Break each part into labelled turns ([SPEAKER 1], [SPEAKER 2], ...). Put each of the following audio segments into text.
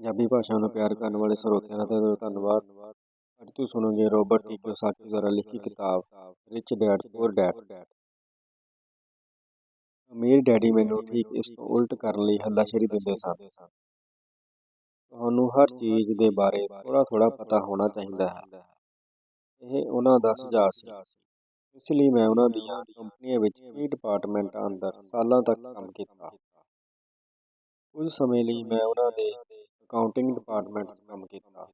[SPEAKER 1] ਪੰਜਾਬੀ ਭਾਸ਼ਾ ਨੂੰ ਪਿਆਰ ਕਰਨ ਵਾਲੇ ਸਰੋਤਿਆਂ ਦਾ ਦਿਲੋਂ ਧੰਨਵਾਦ। ਅੱਜ ਤੁਸੀਂ ਸੁਣੋਗੇ ਰੋਬਰਟ ਟੀ ਕਿਓਸਾਕੀ ਦੁਆਰਾ ਲਿਖੀ ਕਿਤਾਬ, ਰਿਚ ਡੈਡ, ਪੂਰ ਡੈਡ। ਅਮੀਰ ਡੈਡੀ ਮੈਨੂੰ ਠੀਕ ਇਸ ਤੋਂ ਉਲਟ ਕਰਨ ਲਈ ਹੱਲਾਸ਼ੇਰੀ ਦਿੰਦੇ ਸਨ। ਤੁਹਾਨੂੰ ਹਰ ਚੀਜ਼ ਦੇ ਬਾਰੇ ਥੋੜਾ ਥੋੜਾ ਪਤਾ ਹੋਣਾ ਚਾਹੀਦਾ ਹੈ। ਇਹ ਉਹਨਾਂ ਦਾ ਸੁਝਾਅ ਸੀ। ਇਸ ਲਈ ਮੈਂ ਉਹਨਾਂ ਦੀਆਂ ਕੰਪਨੀਆਂ ਵਿੱਚ ਕਈ ਡਿਪਾਰਟਮੈਂਟਾਂ ਅੰਦਰ ਸਾਲਾਂ ਤੱਕ ਕੰਮ ਕੀਤਾ। ਉਸ ਸਮੇਂ ਲਈ ਮੈਂ ਉਹਨਾਂ ਦੇ ਅਕਾਊਂਟਿੰਗ ਡਿਪਾਰਟਮੈਂਟ 'ਚ ਕੰਮ ਕੀਤਾ।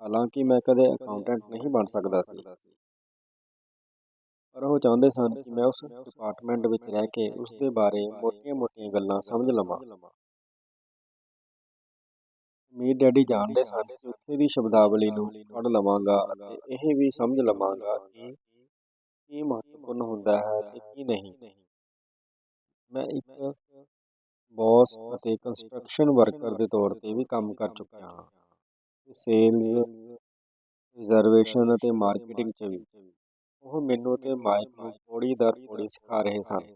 [SPEAKER 1] ਹਾਲਾਂਕਿ ਮੈਂ ਕਦੇ ਅਕਾਊਂਟੈਂਟ ਨਹੀਂ ਬਣ ਸਕਦਾ ਸੀ। ਪਰ ਉਹ ਚਾਹੁੰਦੇ ਸਨ ਕਿ ਮੈਂ ਉਸ ਡਿਪਾਰਟਮੈਂਟ ਵਿੱਚ ਰਹਿ ਕੇ ਉਸ ਦੇ ਬਾਰੇ ਮੋਟੀਆਂ-ਮੋਟੀਆਂ ਗੱਲਾਂ ਸਮਝ ਲਵਾਂ। ਮੀਰ ਡੈਡੀ ਜਾਣਦੇ ਸਨ ਕਿ ਉੱਥੇ ਦੀ ਸ਼ਬਦਾਵਲੀ ਨੂੰ ਪੜ੍ਹ ਲਵਾਂਗਾ ਅਤੇ ਇਹ ਵੀ ਸਮਝ ਲਵਾਂਗਾ ਕਿ ਕੀ ਮਹੱਤਵਪੂਰਨ ਹੁੰਦਾ ਹੈ ਤੇ ਕੀ ਨਹੀਂ। ਮੈਂ ਇੱਕ ਬੌਸ ਅਤੇ ਕੰਸਟਰਕਸ਼ਨ ਵਰਕਰ ਦੇ ਤੌਰ ਤੇ ਵੀ ਕੰਮ ਕਰ ਚੁੱਕਿਆ ਹਾਂ। ਤੇ ਸੇਲਜ਼ ਰਿਜ਼ਰਵੇਸ਼ਨ ਅਤੇ ਮਾਰਕੀਟਿੰਗ 'ਚ ਵੀ ਉਹ ਮੈਨੂੰ ਤੇ ਮਾਈਕ ਨੂੰ ਪੌੜੀ ਦਰ ਪੌੜੀ ਸਿਖਾ ਰਹੇ ਸਨ।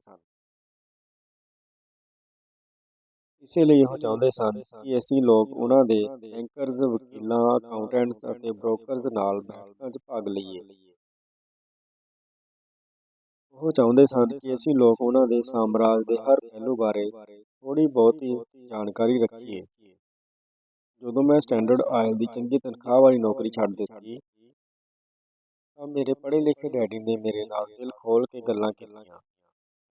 [SPEAKER 1] ਇਸੇ ਲਈ ਉਹ ਚਾਹੁੰਦੇ ਸਨ ਕਿ ਅਸੀਂ ਲੋਕ ਉਹਨਾਂ ਦੇ ਬੈਂਕਰਜ਼ ਵਕੀਲਾਂ ਅਕਾਊਂਟੈਂਟਸ ਅਤੇ ਬ੍ਰੋਕਰਜ਼ ਨਾਲ ਬੈਠਕਾਂ 'ਚ ਭਾਗ ਲਈਏ। ਉਹ ਚਾਹੁੰਦੇ ਸਨ ਕਿ ਅਸੀਂ ਲੋਕ ਉਹਨਾਂ ਦੇ ਸਾਮਰਾਜ ਦੇ ਹਰ ਪਹਿਲੂ ਬਾਰੇ ਥੋੜੀ ਬਹੁਤੀ ਜਾਣਕਾਰੀ ਰੱਖੀਏ। ਜਦੋਂ ਮੈਂ ਸਟੈਂਡਰਡ ਆਇਲ ਦੀ ਚੰਗੀ ਤਨਖਾਹ ਵਾਲੀ ਨੌਕਰੀ ਛੱਡ ਦਿੱਤੀ, ਤਾਂ ਮੇਰੇ ਪੜ੍ਹੇ ਲਿਖੇ ਡੈਡੀ ਨੇ ਮੇਰੇ ਨਾਲ ਦਿਲ ਖੋਲ ਕੇ ਗੱਲਾਂ ਕੀਤੀਆਂ।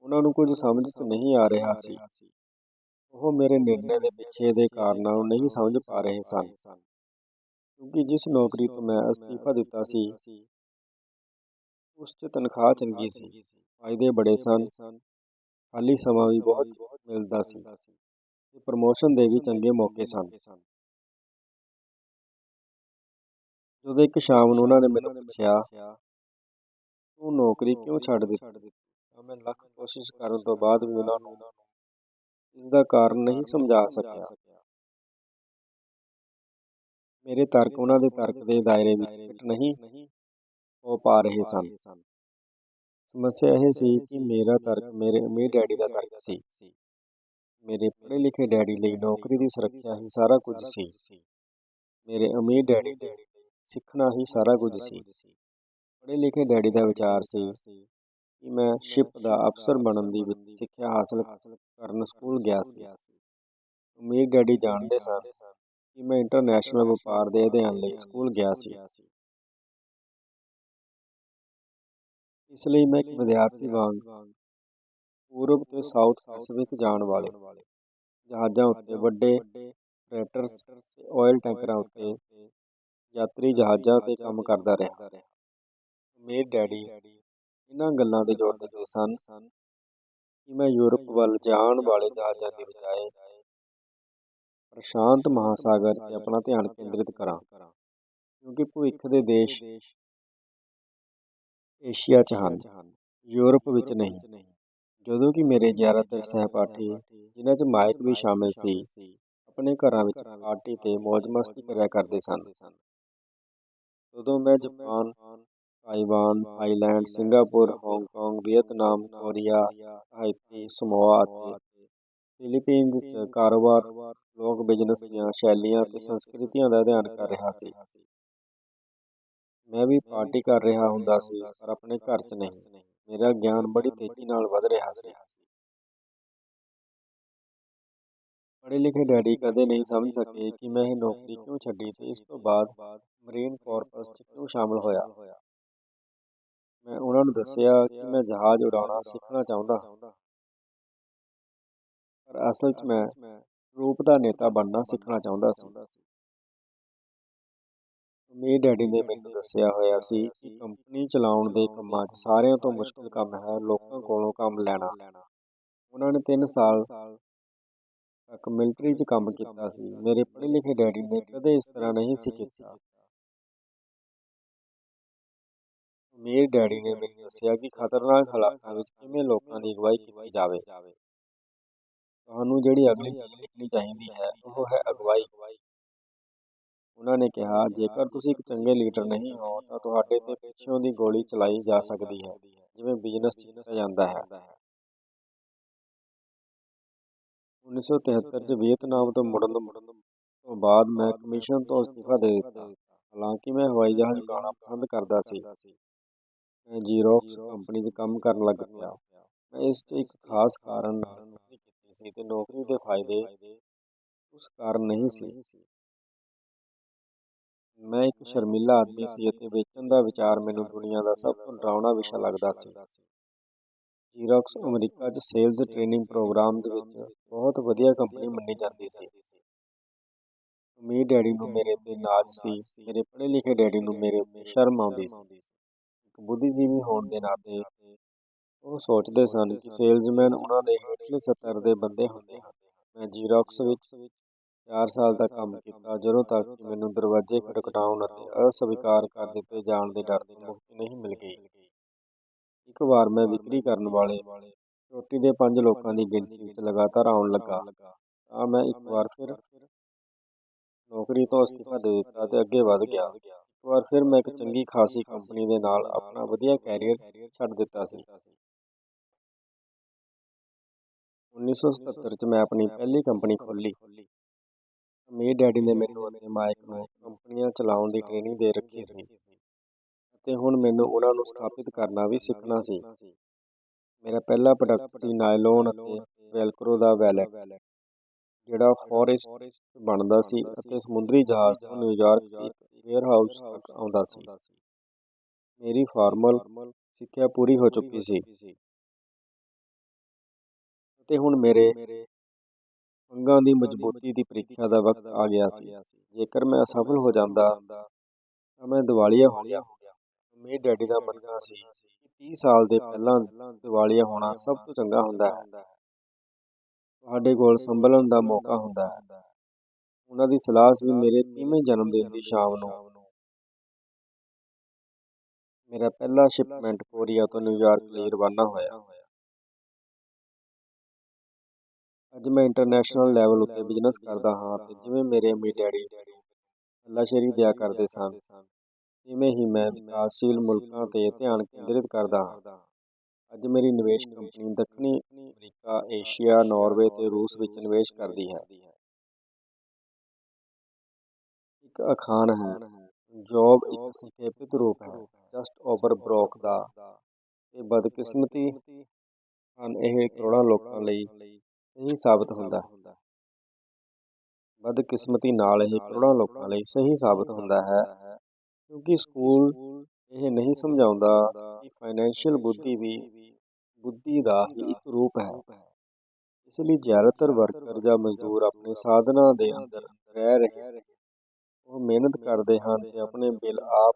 [SPEAKER 1] ਉਹਨਾਂ ਨੂੰ ਕੁਝ ਸਮਝ 'ਚ ਨਹੀਂ ਆ ਰਿਹਾ ਸੀ। ਉਹ ਮੇਰੇ ਨਿਰਣੇ ਦੇ ਪਿੱਛੇ ਦੇ ਕਾਰਨਾਂ ਨੂੰ ਨਹੀਂ ਸਮਝ ਪਾ ਰਹੇ ਸਨ। ਕਿਉਂਕਿ ਜਿਸ ਨੌਕਰੀ ਤੋਂ ਮੈਂ ਅਸਤੀਫਾ ਦਿੱਤਾ ਸੀ ਉਸ 'ਚ ਤਨਖਾਹ ਚੰਗੀ ਸੀ ਫਾਇਦੇ ਬੜੇ ਸਨ ਖਾਲੀ ਸਮਾਂ ਵੀ ਬਹੁਤ ਮਿਲਦਾ ਸੀ ਤੇ ਪ੍ਰਮੋਸ਼ਨ ਦੇ ਵੀ ਚੰਗੇ ਮੌਕੇ ਸਨ ਜਦੋਂ ਇੱਕ ਸ਼ਾਮ ਨੂੰ ਉਹਨਾਂ ਨੇ ਮੈਨੂੰ ਪੁੱਛਿਆ ਤੂੰ ਨੌਕਰੀ ਕਿਉਂ ਛੱਡ ਦਿੱਤੀ ਤਾਂ ਮੈਂ ਲੱਖ ਕੋਸ਼ਿਸ਼ ਕਰਨ ਤੋਂ ਬਾਅਦ ਵੀ ਉਹਨਾਂ ਨੂੰ ਇਸ ਦਾ ਕਾਰਨ ਨਹੀਂ ਸਮਝਾ ਸਕਿਆ ਮੇਰੇ ਤਰਕ ਉਹਨਾਂ ਦੇ ਤਰਕ ਦੇ ਦਾਇਰੇ ਵਿੱਚ ਫਿੱਟ ਨਹੀਂ ਹੋ ਪਾ ਰਹੇ ਸਨ। ਸਮੱਸਿਆ ਇਹ ਸੀ ਕਿ ਮੇਰਾ ਤਰਕ, ਮੇਰੇ ਅਮੀਰ ਡੈਡੀ ਦਾ ਤਰਕ ਸੀ। ਮੇਰੇ ਪੜ੍ਹੇ ਲਿਖੇ ਡੈਡੀ ਲਈ ਨੌਕਰੀ ਦੀ ਸੁਰੱਖਿਆ ਹੀ ਸਾਰਾ ਕੁਝ ਸੀ। ਮੇਰੇ ਅਮੀਰ ਡੈਡੀ ਲਈ ਸਿੱਖਣਾ ਹੀ ਸਾਰਾ ਕੁਝ ਸੀ। ਪੜ੍ਹੇ ਲਿਖੇ ਡੈਡੀ ਦਾ ਵਿਚਾਰ ਸੀ ਕਿ ਮੈਂ ਸ਼ਿਪ ਦਾ ਅਫਸਰ ਬਣਨ ਦੀ ਸਿੱਖਿਆ ਹਾਸਲ ਕਰਨ ਸਕੂਲ ਗਿਆ ਸੀ। ਅਮੀਰ ਡੈਡੀ ਜਾਣਦੇ ਸਨ ਕਿ ਮੈਂ ਇੰਟਰਨੈਸ਼ਨਲ ਵਪਾਰ ਦੇ ਅਧਿਐਨ ਲਈ ਸਕੂਲ ਗਿਆ ਸੀ। ਇਸ ਲਈ ਮੈਂ ਇੱਕ ਵਿਦਿਆਰਥੀ ਵਾਂਗ ਪੂਰਬ ਤੇ ਸਾਊਥ ਪੈਸੀਫਿਕ ਜਾਣ ਵਾਲੇ। ਜਹਾਜ਼ਾਂ ਉੱਤੇ ਵੱਡੇ ਫਰੇਟਰਸ ਤੇ ਆਇਲ ਟੈਂਕਰਾਂ ਉੱਤੇ ਯਾਤਰੀ ਜਹਾਜ਼ਾਂ ਤੇ ਕੰਮ ਕਰਦਾ ਰਿਹਾ। ਮੇਰੇ ਡੈਡੀ ਇਹਨਾਂ ਗੱਲਾਂ ਤੇ ਜ਼ੋਰ ਦਿੰਦੇ ਸਨ ਕਿ ਮੈਂ ਯੂਰਪ ਵੱਲ ਜਾਣ ਵਾਲੇ ਜਹਾਜ਼ਾਂ ਦੀ ਬਜਾਏ ਪ੍ਰਸ਼ਾਂਤ ਮਹਾਸਾਗਰ 'ਤੇ ਆਪਣਾ ਧਿਆਨ ਕੇਂਦਰਿਤ ਕਰਾਂ, ਕਿਉਂਕਿ ਭਵਿੱਖ ਦੇ ਦੇਸ਼ ਏਸ਼ੀਆ 'ਚ ਹਨ ਯੂਰਪ ਵਿੱਚ ਨਹੀਂ। ਜਦੋਂ ਕਿ ਮੇਰੇ ਜ਼ਿਆਦਾਤਰ ਸਹਿਪਾਠੀ ਜਿਨ੍ਹਾਂ 'ਚ ਮਾਈਕ ਵੀ ਸ਼ਾਮਿਲ ਸੀ ਆਪਣੇ ਘਰਾਂ ਵਿੱਚ ਪਾਰਟੀ ਤੇ ਮौज-ਮਸਤੀ ਕਰਿਆ ਕਰਦੇ ਸਨ। ਜਦੋਂ ਮੈਂ Japan Taiwan Thailand Singapore Hong Kong Vietnam Korea Haiti Samoa ਅਤੇ ਫਿਲੀਪੀਨਜ਼ 'ਚ ਕਾਰੋਬਾਰ ਲੋਕ ਬਿਜ਼ਨਸ ਦੀਆਂ ਸ਼ੈਲੀਆਂ ਤੇ ਸੰਸਕ੍ਰਿਤੀਆਂ ਦਾ ਅਧਿਐਨ ਕਰ ਰਿਹਾ ਸੀ। ਮੈਂ ਵੀ ਪਾਰਟੀ ਕਰ ਰਿਹਾ ਹੁੰਦਾ ਸੀ, ਪਰ ਆਪਣੇ ਘਰ 'ਚ ਨਹੀਂ। ਮੇਰਾ ਗਿਆਨ ਬੜੀ ਤੇਜ਼ੀ ਨਾਲ ਵੱਧ ਰਿਹਾ ਸੀ। ਪੜ੍ਹੇ ਲਿਖੇ ਡੈਡੀ ਕਦੇ ਨਹੀਂ ਸਮਝ ਸਕੇ ਕਿ ਮੈਂ ਇਹ ਨੌਕਰੀ ਕਿਉਂ ਛੱਡੀ ਤੇ ਇਸ ਤੋਂ ਬਾਅਦ ਮਰੀਨ ਕਾਰਪਸ 'ਚ ਕਿਉਂ ਸ਼ਾਮਲ ਹੋਇਆ। ਮੈਂ ਉਹਨਾਂ ਨੂੰ ਦੱਸਿਆ ਕਿ ਮੈਂ ਜਹਾਜ਼ ਉਡਾਉਣਾ ਸਿੱਖਣਾ ਚਾਹੁੰਦਾ ਪਰ ਅਸਲ 'ਚ ਮੈਂ ਰੂਪ ਦਾ ਨੇਤਾ ਬਣਨਾ ਸਿੱਖਣਾ ਚਾਹੁੰਦਾ ਸੀ। ਮੇਰੇ ਡੈਡੀ ਨੇ ਮੈਨੂੰ ਦੱਸਿਆ ਹੋਇਆ ਸੀ ਕਿ ਕੰਪਨੀ ਚਲਾਉਣ ਦੇ ਕੰਮਾਂ 'ਚ ਸਾਰਿਆਂ ਤੋਂ ਮੁਸ਼ਕਲ ਕੰਮ ਹੈ ਲੋਕਾਂ ਕੋਲੋਂ ਕੰਮ ਲੈਣਾ। ਉਹਨਾਂ ਨੇ 3 ਸਾਲ ਤੱਕ ਮਿਲਟਰੀ 'ਚ ਕੰਮ ਕੀਤਾ ਸੀ। ਮੇਰੇ ਪੜ੍ਹੇ ਲਿਖੇ ਡੈਡੀ ਨੇ ਕਦੇ ਇਸ ਤਰ੍ਹਾਂ ਨਹੀਂ ਸੀ ਕੀਤਾ। ਮੇਰੇ ਡੈਡੀ ਨੇ ਮੈਨੂੰ ਦੱਸਿਆ ਕਿ ਖਤਰਨਾਕ ਹਾਲਾਤਾਂ ਵਿੱਚ ਕਿਵੇਂ ਲੋਕਾਂ ਦੀ ਅਗਵਾਈ ਕੀਤੀ ਜਾਵੇ। ਤੁਹਾਨੂੰ ਜਿਹੜੀ ਅਗਲੀ ਚੀਜ਼ ਲਿਖਣੀ ਚਾਹੀਦੀ ਹੈ, ਉਹ ਹੈ ਅਗਵਾਈ। ਉਹਨਾਂ ਨੇ ਕਿਹਾ ਜੇਕਰ ਤੁਸੀਂ ਇੱਕ ਚੰਗੇ ਲੀਡਰ ਨਹੀਂ ਹੋ ਤਾਂ ਤੁਹਾਡੇ ਤੇ ਪਿੱਛੋਂ ਦੀ ਗੋਲੀ ਚਲਾਈ ਜਾ ਸਕਦੀ ਹੈ ਜਿਵੇਂ ਬਿਜ਼ਨਸ ਕੀਤਾ ਜਾਂਦਾ ਹੈ 1973 ਚ ਵੀਅਤਨਾਮ ਤੋਂ ਮੁੜਨ ਤੋਂ ਬਾਅਦ ਮੈਂ ਕਮਿਸ਼ਨ ਤੋਂ ਅਸਤੀਫਾ ਦੇ ਦਿੱਤਾ ਹਾਲਾਂਕਿ ਮੈਂ ਹਵਾਈ ਜਹਾਜ਼ ਉਡਾਉਣਾ ਪਸੰਦ ਕਰਦਾ ਸੀ ਮੈਂ ਜ਼ੀਰੋਕਸ ਕੰਪਨੀ 'ਚ ਕੰਮ ਕਰਨ ਲੱਗ ਪਿਆ ਮੈਂ ਇਸ 'ਚ ਇੱਕ ਖਾਸ ਕਾਰਨ ਨਾਲ ਨੌਕਰੀ ਕੀਤੀ ਸੀ ਤੇ ਨੌਕਰੀ ਦੇ ਫਾਇਦੇ ਉਸ ਕਾਰਨ ਨਹੀਂ ਸੀ ਮੈਂ ਇੱਕ ਸ਼ਰਮੀਲਾ ਆਦਮੀ ਸੀ ਅਤੇ ਵੇਚਣ ਦਾ ਵਿਚਾਰ ਮੈਨੂੰ ਦੁਨੀਆ ਦਾ ਸਭ ਤੋਂ ਡਰਾਉਣਾ ਵਿਸ਼ਾ ਲੱਗਦਾ ਸੀ। ਜ਼ੀਰੋਕਸ ਅਮਰੀਕਾ 'ਚ ਸੇਲਜ਼ ਟ੍ਰੇਨਿੰਗ ਪ੍ਰੋਗਰਾਮ ਦੇ ਵਿੱਚ ਬਹੁਤ ਵਧੀਆ ਕੰਪਨੀ ਮੰਨੀ ਜਾਂਦੀ ਸੀ। ਅਮੀਰ ਡੈਡੀ ਨੂੰ ਮੇਰੇ ਤੇ ਨਾਜ਼ ਸੀ, ਮੇਰੇ ਪੜ੍ਹੇ ਲਿਖੇ ਡੈਡੀ ਨੂੰ ਮੇਰੇ ਉੱਤੇ ਸ਼ਰਮ ਆਉਂਦੀ ਸੀ। ਇੱਕ ਬੁੱਧੀਜੀਵੀ ਹੋਣ ਦੇ ਨਾਤੇ ਉਹ ਸੋਚਦੇ ਸਨ ਕਿ ਸੇਲਜ਼ਮੈਨ ਉਹਨਾਂ ਦੇ ਹੇਠਲੇ ਸਤਰ ਦੇ ਬੰਦੇ ਹੁੰਦੇ ਹਨ। ਮੈਂ ਜ਼ੀਰੋਕਸ ਵਿੱਚ 4 ਸਾਲ ਦਾ ਕੰਮ ਕੀਤਾ, ਜਦੋਂ ਤੱਕ ਕਿ ਮੈਨੂੰ ਦਰਵਾਜ਼ੇ ਖਟਖਟਾਉਣ ਅਤੇ ਅਸਵੀਕਾਰ ਕਰ ਦਿੱਤੇ ਜਾਣ ਦੇ ਡਰ ਤੋਂ ਮੁਕਤੀ ਨਹੀਂ ਮਿਲ ਗਈ। ਇੱਕ ਵਾਰ ਮੈਂ ਵਿਕਰੀ ਕਰਨ ਵਾਲੇ ਚੋਟੀ ਦੇ ਪੰਜ ਲੋਕਾਂ ਦੀ ਗਿਣਤੀ ਵਿੱਚ ਲਗਾਤਾਰ ਆਉਣ ਲੱਗਾ, ਤਾਂ ਮੈਂ ਇੱਕ ਵਾਰ ਫਿਰ ਨੌਕਰੀ ਤੋਂ ਅਸਤੀਫਾ ਦੇ ਦਿੱਤਾ ਤੇ ਅੱਗੇ ਵਧ ਗਿਆ। ਇੱਕ ਵਾਰ ਫਿਰ ਮੈਂ ਇੱਕ ਚੰਗੀ ਖਾਸੀ ਕੰਪਨੀ ਦੇ ਨਾਲ ਆਪਣਾ ਵਧੀਆ ਕੈਰੀਅਰ ਛੱਡ ਦਿੱਤਾ ਸੀ। 1977 ਚ ਮੈਂ ਆਪਣੀ ਪਹਿਲੀ ਕੰਪਨੀ ਖੋਲ੍ਹੀ। ਅਮੀਰ ਡੈਡੀ ਨੇ ਮੈਨੂੰ ਅਤੇ ਮਾਈਕ ਨੂੰ ਕੰਪਨੀਆਂ ਚਲਾਉਣ ਦੀ ਟ੍ਰੇਨਿੰਗ ਦੇ ਰੱਖੀ ਸੀ ਅਤੇ ਹੁਣ ਮੈਨੂੰ ਉਹਨਾਂ ਨੂੰ ਸਥਾਪਿਤ ਕਰਨਾ ਵੀ ਸਿੱਖਣਾ ਸੀ। ਮੇਰਾ ਪਹਿਲਾ ਪ੍ਰੋਡਕਟ ਸੀ ਨਾਇਲੋਨ ਅਤੇ ਵੈਲਕਰੋ ਦਾ ਵੈਲਟ ਜਿਹੜਾ ਫੋਰੈਸਟ ਬਣਦਾ ਸੀ ਅਤੇ ਸਮੁੰਦਰੀ ਜਹਾਜ਼ ਤੋਂ ਨਿਊਯਾਰਕ ਦੀ ਇੱਕ ਵੇਅਰਹਾਊਸ ਤੱਕ ਆਉਂਦਾ ਸੀ। ਮੇਰੀ ਫਾਰਮਲ ਸਿੱਖਿਆ ਪੂਰੀ ਹੋ ਚੁੱਕੀ ਸੀ। ਅਤੇ ਹੁਣ ਮੇਰੇ ਅੰਗਾਂ ਦੀ ਮਜ਼ਬੂਤੀ ਦੀ ਪ੍ਰੀਖਿਆ ਦਾ ਵਕਤ ਆ ਗਿਆ ਸੀ। ਜੇਕਰ ਮੈਂ ਅਸਫਲ ਹੋ ਜਾਂਦਾ ਤਾਂ ਮੈਂ ਦਿਵਾਲੀਆ ਹੋ ਗਿਆ। ਮੇਰੇ ਡੈਡੀ ਦਾ ਮੰਨਣਾ ਸੀ ਕਿ 30 ਸਾਲ ਦੇ ਪਹਿਲਾਂ ਦਿਵਾਲੀਆ ਹੋਣਾ ਸਭ ਤੋਂ ਚੰਗਾ ਹੁੰਦਾ ਹੈ। ਤੁਹਾਡੇ ਕੋਲ ਸੰਭਲਣ ਦਾ ਮੌਕਾ ਹੁੰਦਾ ਹੈ। ਉਹਨਾਂ ਦੀ ਸਲਾਹ ਸੀ ਮੇਰੇ 30ਵੇਂ ਜਨਮ ਦਿਨ ਦੀ ਸ਼ਾਮ ਨੂੰ। ਮੇਰਾ ਪਹਿਲਾ ਸ਼ਿਪਮੈਂਟ ਕੋਰੀਆ ਤੋਂ ਨਿਊਯਾਰਕ ਲਈ ਰਵਾਨਾ ਹੋਇਆ। ਅੱਜ ਮੈਂ ਇੰਟਰਨੈਸ਼ਨਲ ਲੈਵਲ ਉੱਤੇ ਬਿਜ਼ਨਸ ਕਰਦਾ ਹਾਂ ਤੇ ਜਿਵੇਂ ਮੇਰੇ ਅਮੀਰ ਡੈਡੀ ਅੱਲਾਸ਼ੇਰੀ ਦਿਆ ਕਰਦੇ ਸਨ ਇਵੇਂ ਹੀ ਮੈਂ ਵਿਕਾਸਸ਼ੀਲ ਮੁਲਕਾਂ ਤੇ ਧਿਆਨ ਕੇਂਦਰਿਤ ਕਰਦਾ ਹਾਂ। ਅੱਜ ਮੇਰੀ ਨਿਵੇਸ਼ ਕੰਪਨੀ ਦੱਖਣੀ ਅਮਰੀਕਾ, ਏਸ਼ੀਆ, ਨਾਰਵੇ ਤੇ ਰੂਸ ਵਿੱਚ ਨਿਵੇਸ਼ ਕਰਦੀ ਹੈ। ਇੱਕ ਅਖਾਣ ਹੈ ਜੋਬ ਇੱਕ ਸੰਖੇਪਿਤ ਰੂਪ ਹੈ ਜਸਟ ਓਵਰ ਬ੍ਰੋਕ ਦਾ, ਤੇ ਬਦਕਿਸਮਤੀ ਹਨ ਇਹ ਕਰੋੜਾਂ ਲੋਕਾਂ ਲਈ ਸਹੀ ਸਾਬਤ ਹੁੰਦਾ ਹੈ। ਬਦਕਿਸਮਤੀ ਨਾਲ ਇਹ ਕਰੋੜਾਂ ਲੋਕਾਂ ਲਈ ਸਹੀ ਸਾਬਤ ਹੁੰਦਾ ਹੈ, ਕਿਉਂਕਿ ਸਕੂਲ ਇਹ ਨਹੀਂ ਸਮਝਾਉਂਦਾ ਕਿ ਫਾਈਨੈਂਸ਼ੀਅਲ ਬੁੱਧੀ ਵੀ ਬੁੱਧੀ ਦਾ ਹੀ ਇੱਕ ਰੂਪ ਹੈ। ਇਸ ਲਈ ਜ਼ਿਆਦਾਤਰ ਵਰਕਰ ਜਾਂ ਮਜ਼ਦੂਰ ਆਪਣੇ ਸਾਧਨਾਂ ਦੇ ਅੰਦਰ ਰਹਿ ਰਹੇ ਉਹ ਮਿਹਨਤ ਕਰਦੇ ਹਨ ਤੇ ਆਪਣੇ ਬਿੱਲ ਆਪ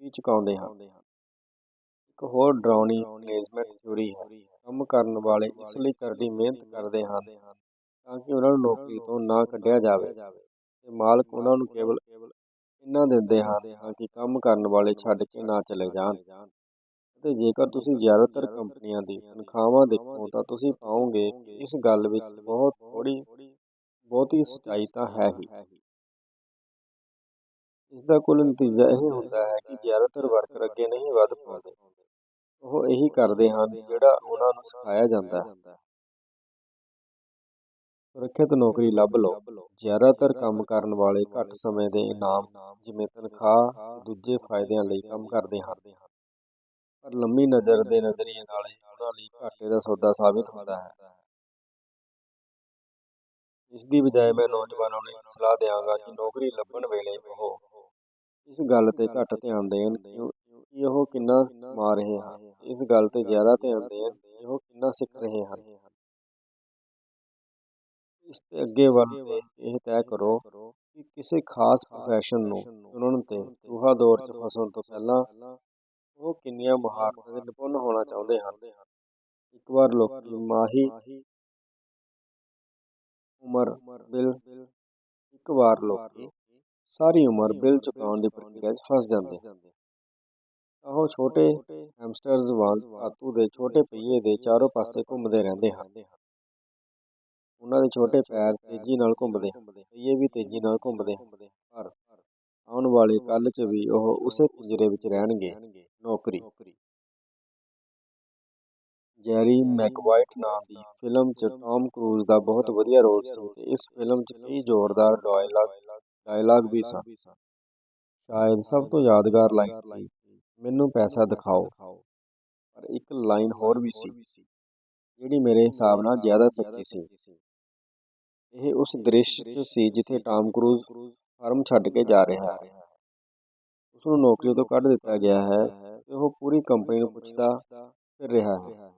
[SPEAKER 1] ਹੀ ਚੁਕਾਉਂਦੇ ਹਨ। ਇੱਕ ਹੋਰ ਡਰਾਉਣੀ ਮੈਨੇਜਮੈਂਟ ਥਿਊਰੀ ਹੈ। ਕੰਮ ਕਰਨ ਵਾਲੇ ਇਸ ਲਈ ਕਰੜੀ ਮਿਹਨਤ ਕਰਦੇ ਹਨ ਤਾਂ ਕਿ ਉਹਨਾਂ ਨੂੰ ਨੌਕਰੀ ਤੋਂ ਨਾ ਕੱਢਿਆ ਜਾਵੇ ਤੇ ਮਾਲਕ ਉਹਨਾਂ ਨੂੰ ਕੇਵਲ ਇੰਨਾ ਦਿੰਦੇ ਹਨ ਕਿ ਕੰਮ ਕਰਨ ਵਾਲੇ ਛੱਡ ਕੇ ਨਾ ਚਲੇ ਜਾਣ ਅਤੇ ਜੇਕਰ ਤੁਸੀਂ ਜ਼ਿਆਦਾਤਰ ਕੰਪਨੀਆਂ ਦੀ ਤਨਖਾਹਾਂ ਦੇਖੋ ਤਾਂ ਤੁਸੀਂ ਪਾਓਗੇ ਇਸ ਗੱਲ ਵਿੱਚ ਬਹੁਤ ਥੋੜੀ ਬਹੁਤੀ ਸਚਾਈ ਤਾਂ ਹੈ ਹੀ। ਇਸ ਦਾ ਕੁੱਲ ਨਤੀਜਾ ਇਹ ਹੁੰਦਾ ਹੈ ਕਿ ਜ਼ਿਆਦਾਤਰ ਵਰਕਰ ਅੱਗੇ ਨਹੀਂ ਵਧ ਪਾਉਂਦੇ। ਉਹ ਇਹੀ ਕਰਦੇ ਹਨ ਜਿਹੜਾ ਉਹਨਾਂ ਨੂੰ ਸਿਖਾਇਆ ਜਾਂਦਾ ਹੈ। ਸੁਰੱਖਿਅਤ ਨੌਕਰੀ ਲੱਭ ਲਓ। ਜ਼ਿਆਦਾਤਰ ਕੰਮ ਕਰਨ ਵਾਲੇ ਘੱਟ ਸਮੇਂ ਦੇ ਇਨਾਮ ਜਿਵੇਂ ਤਨਖਾਹ ਤੇ ਦੂਜੇ ਫਾਇਦਿਆਂ ਲਈ ਕੰਮ ਕਰਦੇ ਹਨ। ਪਰ ਲੰਮੀ ਨਜ਼ਰ ਦੇ ਨਜ਼ਰੀਏ ਨਾਲ ਇਹ ਉਹਨਾਂ ਲਈ ਘਾਟੇ ਦਾ ਸੌਦਾ ਸਾਬਿਤ ਹੁੰਦਾ ਹੈ। ਇਸ ਦੀ ਬਜਾਏ ਮੈਂ ਨੌਜਵਾਨਾਂ ਨੂੰ ਸਲਾਹ ਦਿਆਂਗਾ ਕਿ ਨੌਕਰੀ ਲੱਭਣ ਵੇਲੇ ਉਹ ਇਸ ਗੱਲ ਤੇ ਘੱਟ ਧਿਆਨ ਦੇਣ ਕਿ ਉਹ ਕਿੰਨਾ ਕਮਾ ਰਹੇ ਹਨ। ਇਸ ਗੱਲ ਤੇ ਜ਼ਿਆਦਾ ਧਿਆਨ ਦੇਣ ਕਿ ਉਹ ਕਿੰਨਾ ਸਿੱਖ ਰਹੇ ਹਨ। ਇਸ ਤੇ ਅੱਗੇ ਵੱਲ ਤੇ ਇਹ ਤੈਅ ਕਰੋ ਕਿ ਕਿਸੇ ਖਾਸ ਪ੍ਰੋਫੈਸ਼ਨ ਨੂੰ ਚੁਣਨ ਤੇ ਚੂਹਾ ਦੌਰ 'ਚ ਫਸਣ ਤੋਂ ਪਹਿਲਾਂ ਉਹ ਕਿੰਨੀਆਂ ਮਹਾਰਤਾਂ ਦੇ ਨਿਪੁੰਨ ਹੋਣਾ ਚਾਹੁੰਦੇ ਹਨ। ਇੱਕ ਵਾਰ ਲੋਕੀ ਮਾਹੀ ਉਮਰ ਬਿੱਲ ਇੱਕ ਵਾਰ ਲੋਕੀ ਸਾਰੀ ਉਮਰ ਬਿੱਲ ਚੁਕਾਉਣ ਦੀ ਪ੍ਰਕਿਰਿਆ 'ਚ ਫਸ ਜਾਂਦੇ। ਉਹ ਛੋਟੇ ਹੈਮਸਟਰਜ਼ ਵਾਂਗ ਧਾਤੂ ਦੇ ਛੋਟੇ ਪਹੀਏ ਦੇ ਚਾਰੋਂ ਪਾਸੇ ਘੁੰਮਦੇ ਰਹਿੰਦੇ ਹਨ। ਉਹਨਾਂ ਦੇ ਛੋਟੇ ਪੈਰ ਤੇਜ਼ੀ ਨਾਲ ਘੁੰਮਦੇ ਪਹੀਏ ਵੀ ਤੇਜ਼ੀ ਨਾਲ ਘੁੰਮਦੇ ਪਰ ਆਉਣ ਵਾਲੇ ਕੱਲ 'ਚ ਵੀ ਉਹ ਉਸੇ ਪਿੰਜਰੇ ਵਿੱਚ ਰਹਿਣਗੇ। ਨੌਕਰੀ। ਜੈਰੀ ਮੈਗਵਾਈਟ ਨਾਮ ਦੀ ਫਿਲਮ 'ਚ ਟਾਮ ਕਰੂਜ਼ ਦਾ ਬਹੁਤ ਵਧੀਆ ਰੋਲ ਸੀ ਤੇ ਇਸ ਫਿਲਮ 'ਚ ਕਈ ਜ਼ੋਰਦਾਰ ਡਾਇਲਾਗ ਡਾਇਲਾਗ ਵੀ ਸਨ। ਸ਼ਾਇਦ ਸਭ ਤੋਂ ਯਾਦਗਾਰ ਲਾਈਨ ਸੀ। ਮੈਨੂੰ ਪੈਸਾ ਦਿਖਾਓ। ਪਰ ਇੱਕ ਲਾਈਨ ਹੋਰ ਵੀ ਸੀ ਜਿਹੜੀ ਮੇਰੇ ਹਿਸਾਬ ਨਾਲ ਜ਼ਿਆਦਾ ਸੱਚੀ ਸੀ। ਇਹ ਉਸ ਦ੍ਰਿਸ਼ 'ਚ ਸੀ ਜਿੱਥੇ ਟਾਮ ਕਰੂਜ਼ ਫਰਮ ਛੱਡ ਕੇ ਜਾ ਰਿਹਾ ਹੈ। ਉਸ ਨੂੰ ਨੌਕਰੀ ਤੋਂ ਕੱਢ ਦਿੱਤਾ ਗਿਆ ਹੈ ਤੇ ਉਹ ਪੂਰੀ ਕੰਪਨੀ ਨੂੰ ਪੁੱਛਦਾ ਫਿਰ ਰਿਹਾ ਹੈ?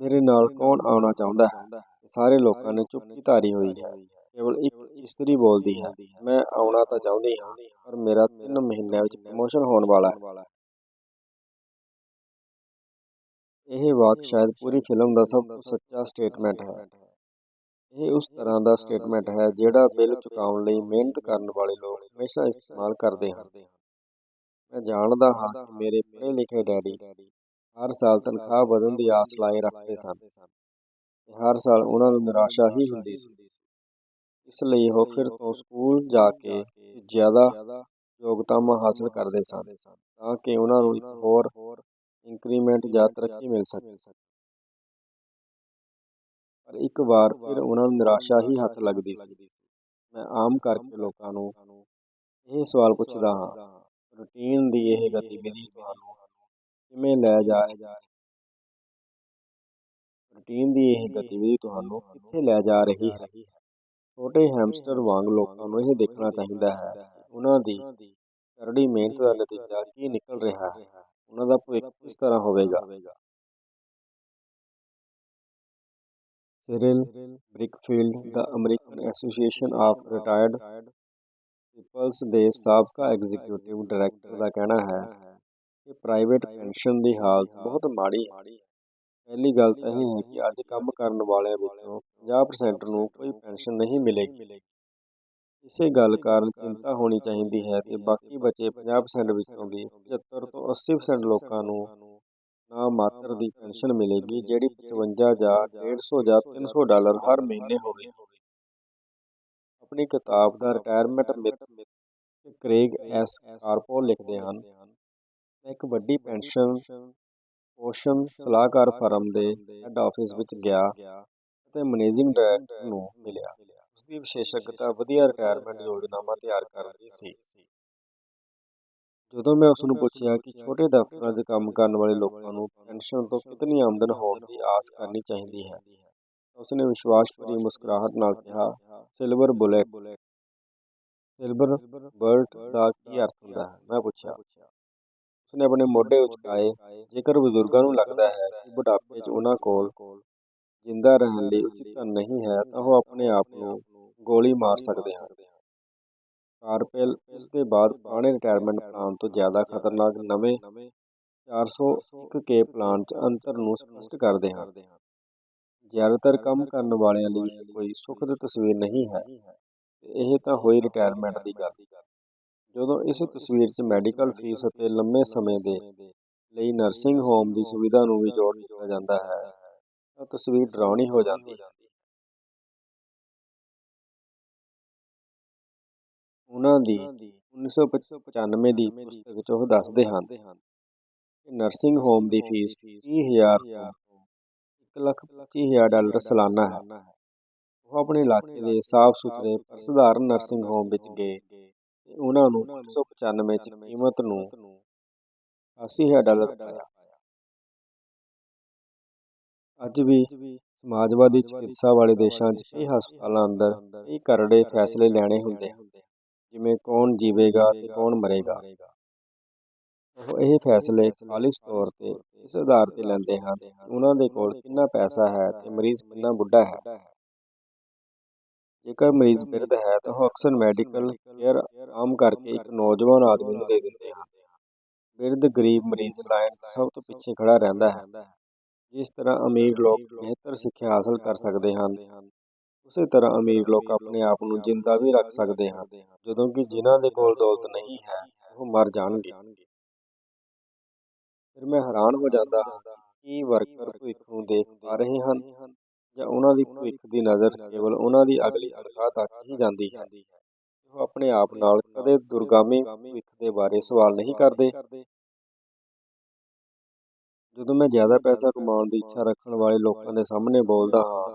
[SPEAKER 1] ਮੇਰੇ ਨਾਲ ਕੌਣ ਆਉਣਾ ਚਾਹੁੰਦਾ ਹੈ? ਸਾਰੇ ਲੋਕਾਂ ਨੇ ਚੁੱਪੀ ਧਾਰੀ ਹੋਈ ਹੈ। ਕੇਵਲ ਇਸਤਰੀ ਬੋਲਦੀ ਹੈ। ਮੈਂ ਆਉਣਾ ਤਾਂ ਚਾਹੁੰਦੀ ਹਾਂ, ਪਰ ਮੇਰਾ 3 ਮਹੀਨਿਆਂ ਵਿੱਚ ਪ੍ਰਮੋਸ਼ਨ ਹੋਣ ਵਾਲਾ ਹੈ। ਇਹ ਵਾਕ ਸ਼ਾਇਦ ਪੂਰੀ ਫਿਲਮ ਦਾ ਸਭ ਤੋਂ ਸੱਚਾ ਸਟੇਟਮੈਂਟ ਹੈ। ਇਹ ਉਸ ਤਰ੍ਹਾਂ ਦਾ ਸਟੇਟਮੈਂਟ ਹੈ ਜਿਹੜਾ ਬਿੱਲ ਚੁਕਾਉਣ ਲਈ ਮਿਹਨਤ ਕਰਨ ਵਾਲੇ ਲੋਕ ਹਮੇਸ਼ਾ ਇਸਤੇਮਾਲ ਕਰਦੇ ਹਨ। ਮੈਂ ਜਾਣਦਾ ਹਾਂ ਕਿ ਮੇਰੇ ਪੜ੍ਹੇ ਲਿਖੇ ਡੈਡੀ ਹਰ ਸਾਲ ਤਨਖਾਹ ਵਧਣ ਦੀ ਆਸ ਲਾਏ ਰੱਖਦੇ ਸਨ ਤੇ ਹਰ ਸਾਲ ਉਹਨਾਂ ਨੂੰ ਨਿਰਾਸ਼ਾ ਹੀ ਹੁੰਦੀ ਸੀ। ਇਸ ਲਈ ਉਹ ਫਿਰ ਤੋਂ ਸਕੂਲ ਜਾ ਕੇ ਜ਼ਿਆਦਾ ਯੋਗਤਾਵਾਂ ਹਾਸਲ ਕਰਦੇ ਸਨ ਤਾਂ ਕਿ ਉਹਨਾਂ ਨੂੰ ਇੱਕ ਹੋਰ ਇੰਕਰੀਮੈਂਟ ਜਾਂ ਤਰੱਕੀ ਮਿਲ ਸਕੇ। ਪਰ ਇੱਕ ਵਾਰ ਫਿਰ ਉਹਨਾਂ ਨੂੰ ਨਿਰਾਸ਼ਾ ਹੀ ਹੱਥ ਲੱਗਦੀ ਸੀ। ਮੈਂ ਆਮ ਕਰਕੇ ਲੋਕਾਂ ਨੂੰ ਇਹ ਸਵਾਲ ਪੁੱਛਦਾ ਹਾਂ, ਰੂਟੀਨ ਦੀ ਇਹ ਗਤੀਵਿਧੀ ਤੁਹਾਨੂੰ ਕਿਵੇਂ ਲੈ ਜਾ ਰੂਟੀਨ ਦੀ ਇਹ ਗਤੀਵਿਧੀ ਤੁਹਾਨੂੰ ਕਿੱਥੇ ਲੈ ਜਾ ਰਹੀ ਹੈ? ਛੋਟੇ ਹੈਮਸਟਰ ਵਾਂਗ ਲੋਕਾਂ ਨੂੰ ਇਹ ਦੇਖਣਾ ਚਾਹੀਦਾ ਹੈ ਕਿ ਉਹਨਾਂ ਦੀ ਕਰੜੀ ਮਿਹਨਤ ਦਾ ਨਤੀਜਾ ਕੀ ਨਿਕਲ ਰਿਹਾ ਹੈ। ਉਹਨਾਂ ਦਾ ਭਵਿੱਖ ਕਿਸ ਤਰ੍ਹਾਂ ਹੋਵੇਗਾ? Cyril Brickfield the American association of retired peoples ਦੇ ਸਾਬਕਾ ਐਗਜ਼ੀਕਿਊਟਿਵ ਡਾਇਰੈਕਟਰ ਦਾ ਕਹਿਣਾ ਹੈ ਕਿ ਪ੍ਰਾਈਵੇਟ ਪੈਨਸ਼ਨ ਦੀ ਹਾਲਤ ਬਹੁਤ ਮਾੜੀ ਹੈ। ਪਹਿਲੀ ਗੱਲ ਤਾਂ ਇਹ ਹੈ ਕਿ ਅੱਜ ਕੰਮ ਕਰਨ ਵਾਲਿਆਂ ਵਿੱਚੋਂ 50% ਨੂੰ ਕੋਈ ਪੈਨਸ਼ਨ ਨਹੀਂ ਮਿਲੇਗੀ। ਇਸੇ ਗੱਲ ਕਾਰਨ ਚਿੰਤਾ ਹੋਣੀ ਚਾਹੀਦੀ ਹੈ ਕਿ ਬਾਕੀ ਬਚੇ 50% ਵਿੱਚੋਂ ਵੀ 75 ਤੋਂ 80% ਲੋਕਾਂ ਨੂੰ ਨਾ ਮਾਤਰ ਦੀ ਪੈਨਸ਼ਨ ਮਿਲੇਗੀ ਜਿਹੜੀ 55 ਜਾਂ 150 ਜਾਂ 300 ਡਾਲਰ ਹਰ ਮਹੀਨੇ ਹੋਵੇ। ਆਪਣੀ ਕਿਤਾਬ ਦਾ retirement myth Craig S Karpo ਲਿਖਦੇ ਹਨ। ਮੈਂ ਇੱਕ ਵੱਡੀ ਪੈਨਸ਼ਨ ਪੋਸ਼ਨ ਸਲਾਹਕਾਰ ਫਰਮ ਦੇ ਹੈੱਡ ਆਫਿਸ ਵਿੱਚ ਗਿਆ ਅਤੇ ਮੈਨੇਜਿੰਗ ਡਾਇਰੈਕਟਰ ਨੂੰ ਮਿਲਿਆ। ਉਸ ਦੀ ਵਿਸ਼ੇਸ਼ਗਤਾ ਵਧੀਆ ਰਿਟਾਇਰਮੈਂਟ ਯੋਜਨਾਵਾਂ ਤਿਆਰ ਕਰਨ ਦੀ ਸੀ। ਜਦੋਂ ਮੈਂ ਉਸ ਨੂੰ ਪੁੱਛਿਆ ਕਿ ਛੋਟੇ ਦਫ਼ਤਰਾਂ 'ਚ ਕੰਮ ਕਰਨ ਵਾਲੇ ਲੋਕਾਂ ਨੂੰ ਪੈਨਸ਼ਨ ਤੋਂ ਕਿੰਨੀ ਆਮਦਨ ਹੋਣ ਦੀ ਆਸ ਕਰਨੀ ਚਾਹੀਦੀ ਹੈ ਉਸਨੇ ਵਿਸ਼ਵਾਸ ਭਰੀ ਮੁਸਕਰਾਹਟ ਨਾਲ ਕਿਹਾ ਸਿਲਵਰ ਬੁਲੇਟ ਸਿਲਵਰ ਬਰਟ ਦਾ ਕੀ ਅਰਥ ਹੁੰਦਾ ਹੈ? ਮੈਂ ਪੁੱਛਿਆ। ਉਸਨੇ ਆਪਣੇ ਮੋਢੇ ਉਚਕਾਏ ਜੇਕਰ ਬਜ਼ੁਰਗਾਂ ਨੂੰ ਲੱਗਦਾ ਹੈ ਕਿ ਬੁਢਾਪੇ 'ਚ ਉਹਨਾਂ ਕੋਲ ਜਿੰਦਾ ਰਹਿਣ ਲਈ ਉਚਿਤ ਧਨ ਨਹੀਂ ਹੈ, ਤਾਂ ਉਹ ਆਪਣੇ ਆਪ ਨੂੰ ਗੋਲੀ ਮਾਰ ਸਕਦੇ ਹਨ। ਕਾਰਪੇਲ ਇਸ ਦੇ ਬਾਅਦ ਪੁਰਾਣੇ ਰਿਟਾਇਰਮੈਂਟ ਪਲਾਨ ਤੋਂ ਜ਼ਿਆਦਾ ਖਤਰਨਾਕ ਨਵੇਂ 401 ਕੇ ਪਲਾਨ 'ਚ ਅੰਤਰ ਨੂੰ ਸਪਸ਼ਟ ਕਰਦੇ ਹਨ। ਜ਼ਿਆਦਾਤਰ ਕੰਮ ਕਰਨ ਵਾਲਿਆਂ ਲਈ ਕੋਈ ਸੁਖਦ ਤਸਵੀਰ ਨਹੀਂ ਹੈ। ਇਹ ਤਾਂ ਹੋਈ ਰਿਟਾਇਰਮੈਂਟ ਦੀ ਗੱਲ। ਜਦੋਂ ਇਸ ਤਸਵੀਰ 'ਚ ਮੈਡੀਕਲ ਫੀਸ ਅਤੇ ਲੰਮੇ ਸਮੇਂ ਦੇ ਲਈ ਨਰਸਿੰਗ ਹੋਮ ਦੀ ਸੁਵਿਧਾ ਨੂੰ ਵੀ ਜੋੜ ਦਿੱਤਾ ਜਾਂਦਾ ਹੈ, ਤਾਂ ਤਸਵੀਰ ਡਰਾਉਣੀ ਹੋ ਜਾਂਦੀ ਹੈ। ਉਹਨਾਂ ਦੀ 1995 ਦੀ ਪੁਸਤਕ 'ਚ ਉਹ ਦੱਸਦੇ ਹਨ ਕਿ ਨਰਸਿੰਗ ਹੋਮ ਦੀ ਫੀਸ 30000 ਤੋਂ 125000 ਡਾਲਰ ਸਾਲਾਨਾ ਹੈ। ਉਹ ਆਪਣੇ ਇਲਾਕੇ ਦੇ ਸਾਫ਼ ਸੁਥਰੇ ਪਰ ਸਧਾਰਨ ਨਰਸਿੰਗ ਹੋਮ ਵਿੱਚ ਗਏ। ਉਹਨਾਂ ਨੂੰ 1995 ਚ ਕੀਮਤ ਨੂੰ 80000 ਡਾਲਰ ਪਾਇਆ। ਅੱਜ ਵੀ ਸਮਾਜਵਾਦੀ ਚਿਕਿਤਸਾ ਵਾਲੇ ਦੇਸ਼ਾਂ 'ਚ ਕਈ ਹਸਪਤਾਲਾਂ ਅੰਦਰ ਕਈ ਕਰੜੇ ਫੈਸਲੇ ਲੈਣੇ ਹੁੰਦੇ ਹਨ ਜਿਵੇਂ ਕੌਣ ਜੀਵੇਗਾ ਤੇ ਕੌਣ ਮਰੇਗਾ। ਉਹ ਇਹ ਫੈਸਲੇ ਖਾਲਿਸ ਤੌਰ ਤੇ ਇਸ ਆਧਾਰ ਤੇ ਲੈਂਦੇ ਹਨ। ਕਿ ਉਹਨਾਂ ਦੇ ਕੋਲ ਕਿੰਨਾ ਪੈਸਾ ਹੈ ਤੇ ਮਰੀਜ਼ ਕਿੰਨਾ ਬੁੱਢਾ ਹੈ। ਜੇਕਰ ਮਰੀਜ਼ ਬਿਰਧ ਹੈ, ਤਾਂ ਉਹ ਅਕਸਰ ਮੈਡੀਕਲ ਕੇਅਰ ਆਮ ਕਰਕੇ ਇੱਕ ਨੌਜਵਾਨ ਆਦਮੀ ਨੂੰ ਦੇ ਦਿੰਦੇ ਹਨ। ਬਿਰਧ ਗਰੀਬ ਮਰੀਜ਼ ਲਾਈਨ ਸਭ ਤੋਂ ਪਿੱਛੇ ਖੜਾ ਰਹਿੰਦਾ ਹੈ, ਜਿਸ ਤਰ੍ਹਾਂ ਅਮੀਰ ਲੋਕ ਬਿਹਤਰ ਸਿੱਖਿਆ ਹਾਸਲ ਕਰ ਸਕਦੇ ਹਨ। ਉਸੇ ਤਰ੍ਹਾਂ ਅਮੀਰ ਲੋਕ ਆਪਣੇ ਆਪ ਨੂੰ ਜਿੰਦਾ ਵੀ ਰੱਖ ਸਕਦੇ ਹਨ, ਜਦੋਂ ਕਿ ਜਿਨ੍ਹਾਂ ਦੇ ਕੋਲ ਦੌਲਤ ਨਹੀਂ ਹੈ, ਉਹ ਮਰ ਜਾਣਗੇ। ਫਿਰ ਮੈਂ ਹੈਰਾਨ ਹੋ ਜਾਂਦਾ ਹਾਂ ਕਿ ਵਰਕਰ ਭਵਿੱਖ ਨੂੰ ਦੇਖ ਪਾ ਰਹੇ ਹਨ। ਜਾਂ ਉਹਨਾਂ ਦੀ ਭਵਿੱਖ ਦੀ ਨਜ਼ਰ ਕੇਵਲ ਉਹਨਾਂ ਦੀ ਅਗਲੀ ਤਨਖਾਹ ਤੱਕ ਹੀ ਜਾਂਦੀ ਹੈ ਉਹ ਆਪਣੇ ਆਪ ਨਾਲ ਕਦੇ ਦੁਰਗਾਮੀ ਭਵਿੱਖ ਦੇ ਬਾਰੇ ਸਵਾਲ ਨਹੀਂ ਕਰਦੇ। ਜਦੋਂ ਮੈਂ ਜ਼ਿਆਦਾ ਪੈਸਾ ਕਮਾਉਣ ਦੀ ਇੱਛਾ ਰੱਖਣ ਵਾਲੇ ਲੋਕਾਂ ਦੇ ਸਾਹਮਣੇ ਬੋਲਦਾ ਹਾਂ